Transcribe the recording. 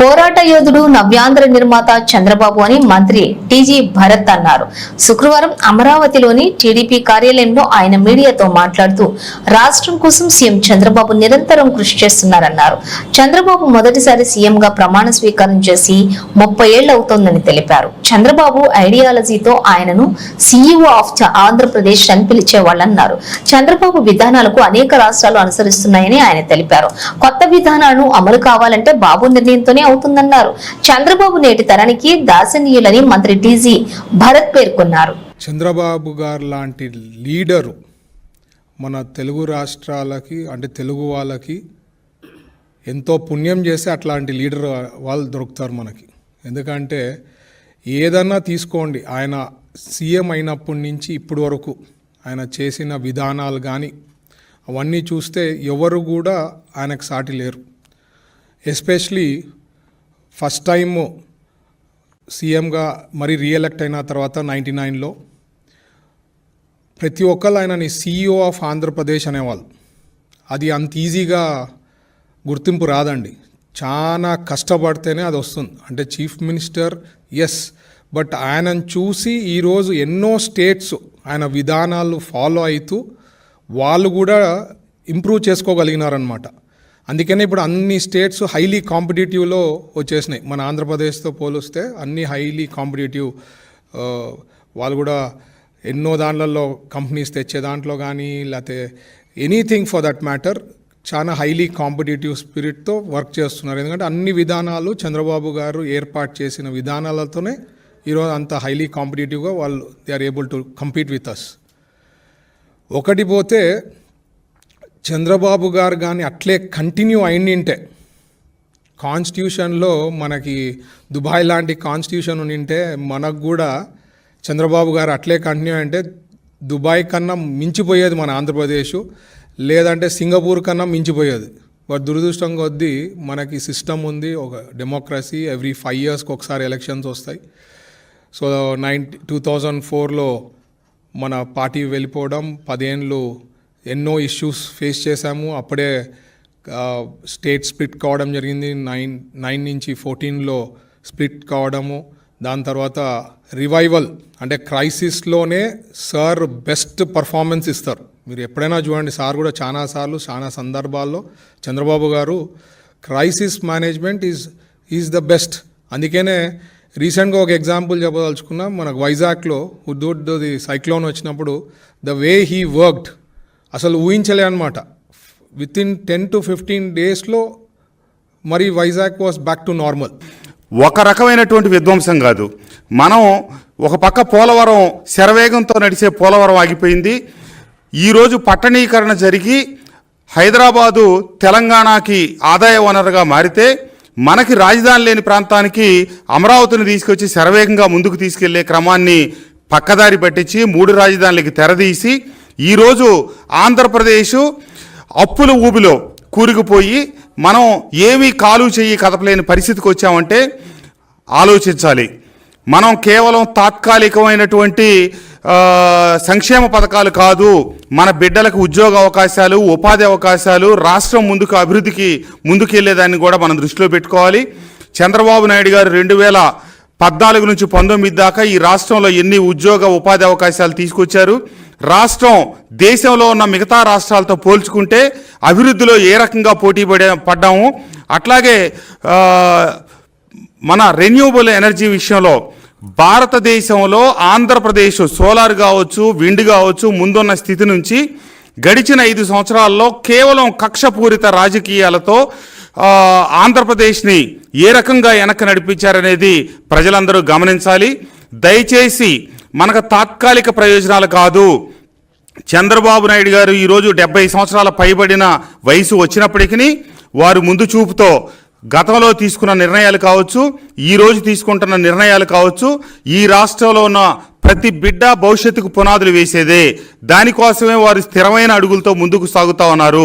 పోరాట యోధుడు నవ్యాంధ్ర నిర్మాత చంద్రబాబు అని మంత్రి టీజీ భరత్ అన్నారు. శుక్రవారం అమరావతిలోని టీడీపీ కార్యాలయంలో ఆయన మీడియాతో మాట్లాడుతూ రాష్ట్రం కోసం సీఎం చంద్రబాబు నిరంతరం కృషి చేస్తున్నారన్నారు. చంద్రబాబు మొదటిసారి సీఎంగా ప్రమాణ స్వీకారం చేసి ముప్పై ఏళ్ళు అవుతోందని తెలిపారు. చంద్రబాబు ఐడియాలజీతో ఆయనను సీఈఓ ఆఫ్ ఆంధ్రప్రదేశ్ అని పిలిచేవాళ్ళన్నారు. చంద్రబాబు విధానాలకు అనేక రాష్ట్రాలు అనుసరిస్తున్నాయని ఆయన తెలిపారు. కొత్త విధానాలను అమలు కావాలంటే బాబు నిర్ణయంతోనే అవుతుందన్నారు. చంద్రబాబు నేటి తరానికి దాసనీయులని మంత్రి టీజీ భరత్ పేర్కొన్నారు. చంద్రబాబు గారు లాంటి లీడరు మన తెలుగు రాష్ట్రాలకి అంటే తెలుగు వాళ్ళకి ఎంతో పుణ్యం చేస్తే అట్లాంటి లీడర్ వాళ్ళు దొరుకుతారు మనకి. ఎందుకంటే ఏదన్నా తీసుకోండి ఆయన సీఎం అయినప్పటి నుంచి ఇప్పటి వరకు ఆయన చేసిన విధానాలు కానీ అవన్నీ చూస్తే ఎవరు కూడా ఆయనకు సాటి లేరు. ఎస్పెషలీ ఫస్ట్ టైం సీఎంగా మరి రీఎలెక్ట్ అయిన తర్వాత నైంటీ నైన్లో ప్రతి ఒక్కళ్ళు ఆయనని సీఈఓ ఆఫ్ ఆంధ్రప్రదేశ్ అనేవాళ్ళు. అది అంత ఈజీగా గుర్తింపు రాదండి. చాలా కష్టపడితేనే అది వస్తుంది. అంటే చీఫ్ మినిస్టర్ ఎస్ బట్ ఆయనను చూసి ఈరోజు ఎన్నో స్టేట్స్ ఆయన విధానాలు ఫాలో అవుతూ వాళ్ళు కూడా ఇంప్రూవ్ చేసుకోగలిగినారనమాట అందుకనే ఇప్పుడు అన్ని స్టేట్స్ హైలీ కాంపిటేటివ్లో వచ్చేసినాయి. మన ఆంధ్రప్రదేశ్తో పోలిస్తే అన్ని హైలీ కాంపిటేటివ్ వాళ్ళు కూడా ఎన్నో దాంట్లలో కంపెనీస్ తెచ్చే దాంట్లో కానీ లేకపోతే ఎనీథింగ్ ఫర్ దట్ మ్యాటర్ చాలా హైలీ కాంపిటేటివ్ స్పిరిట్తో వర్క్ చేస్తున్నారు. ఎందుకంటే అన్ని విధానాలు చంద్రబాబు గారు ఏర్పాటు చేసిన విధానాలతోనే ఈరోజు అంత హైలీ కాంపిటేటివ్గా వాళ్ళు they are able to compete with us ఒకటి పోతే చంద్రబాబు గారు కానీ అట్లే కంటిన్యూ అయిండింటే కాన్స్టిట్యూషన్లో మనకి దుబాయ్ లాంటి కాన్స్టిట్యూషన్ ఉండింటే మనకు కూడా చంద్రబాబు గారు అట్లే కంటిన్యూ అంటే దుబాయ్ కన్నా మించిపోయేది మన ఆంధ్రప్రదేశ్ లేదంటే సింగపూర్ కన్నా మించిపోయేది. బట్ దురదృష్టం కొద్దీ మనకి సిస్టమ్ ఉంది ఒక డెమోక్రసీ ఎవ్రీ ఫైవ్ ఇయర్స్కి ఒకసారి ఎలక్షన్స్ వస్తాయి. సో నైన్ టూ థౌజండ్ ఫోర్లో మన పార్టీ వెళ్ళిపోవడం పదేళ్ళు ఎన్నో ఇష్యూస్ ఫేస్ చేశాము. అప్పుడే స్టేట్ స్ప్లిట్ కావడం జరిగింది. నైన్ నైన్ నుంచి ఫోర్టీన్లో స్ప్లిట్ కావడము. దాని తర్వాత రివైవల్ అంటే క్రైసిస్లోనే సార్ బెస్ట్ పర్ఫార్మెన్స్ ఇస్తారు. మీరు ఎప్పుడైనా చూడండి సార్ కూడా చాలా సార్లు చాలా సందర్భాల్లో Chandrababu garu crisis management is is the best అందుకనే రీసెంట్గా ఒక ఎగ్జాంపుల్ చెప్పదలుచుకున్నా. మనకు వైజాగ్లో హుద్దూడ్ది సైక్లోన్ వచ్చినప్పుడు ద వే హీ వర్క్డ్ అసలు ఊహించలే అనమాట with in ten to fifteen డేస్లో మరి Vizag was back to normal ఒక రకమైనటువంటి విధ్వంసం కాదు. మనం ఒక పక్క పోలవరం శరవేగంతో నడిచే పోలవరం ఆగిపోయింది. ఈరోజు పట్టణీకరణ జరిగి హైదరాబాదు తెలంగాణకి ఆదాయ వనరుగా మారితే మనకి రాజధాని లేని ప్రాంతానికి అమరావతిని తీసుకొచ్చి శరవేగంగా ముందుకు తీసుకెళ్ళే క్రమాన్ని పక్కదారి పట్టించి మూడు రాజధానులకి తెరదీసి ఈరోజు ఆంధ్రప్రదేశ్ అప్పుల ఊబిలో కూరుకుపోయి మనం ఏమీ కాలు చేయి కదపలేని పరిస్థితికి వచ్చామంటే ఆలోచించాలి. మనం కేవలం తాత్కాలికమైనటువంటి సంక్షేమ పథకాలు కాదు మన బిడ్డలకు ఉద్యోగ అవకాశాలు ఉపాధి అవకాశాలు రాష్ట్రం ముందుకు అభివృద్ధికి ముందుకెళ్ళేదాన్ని కూడా మనం దృష్టిలో పెట్టుకోవాలి. చంద్రబాబు నాయుడు గారు రెండు వేల పద్నాలుగు నుంచి పంతొమ్మిది దాకా ఈ రాష్ట్రంలో ఎన్ని ఉద్యోగ ఉపాధి అవకాశాలు తీసుకొచ్చారు రాష్ట్రం దేశంలో ఉన్న మిగతా రాష్ట్రాలతో పోల్చుకుంటే అభివృద్ధిలో ఏ రకంగా పోటీ పడే పడ్డాము. అట్లాగే మన రెన్యూబుల్ ఎనర్జీ విషయంలో భారతదేశంలో ఆంధ్రప్రదేశ్ సోలార్ కావచ్చు విండ్ కావచ్చు ముందున్న స్థితి నుంచి గడిచిన ఐదు సంవత్సరాల్లో కేవలం కక్షపూరిత రాజకీయాలతో ఆంధ్రప్రదేశ్ని ఏ రకంగా వెనక్కి నడిపించారనేది ప్రజలందరూ గమనించాలి. దయచేసి మనకు తాత్కాలిక ప్రయోజనాలు కాదు. చంద్రబాబు నాయుడు గారు ఈరోజు డెబ్బై సంవత్సరాల పైబడిన వయసు వచ్చినప్పటికీ వారు ముందు చూపుతో గతంలో తీసుకున్న నిర్ణయాలు కావచ్చు ఈరోజు తీసుకుంటున్న నిర్ణయాలు కావచ్చు ఈ రాష్ట్రంలో ఉన్న ప్రతి బిడ్డ భవిష్యత్తుకు పునాదులు వేసేదే. దానికోసమే వారు స్థిరమైన అడుగులతో ముందుకు సాగుతా ఉన్నారు.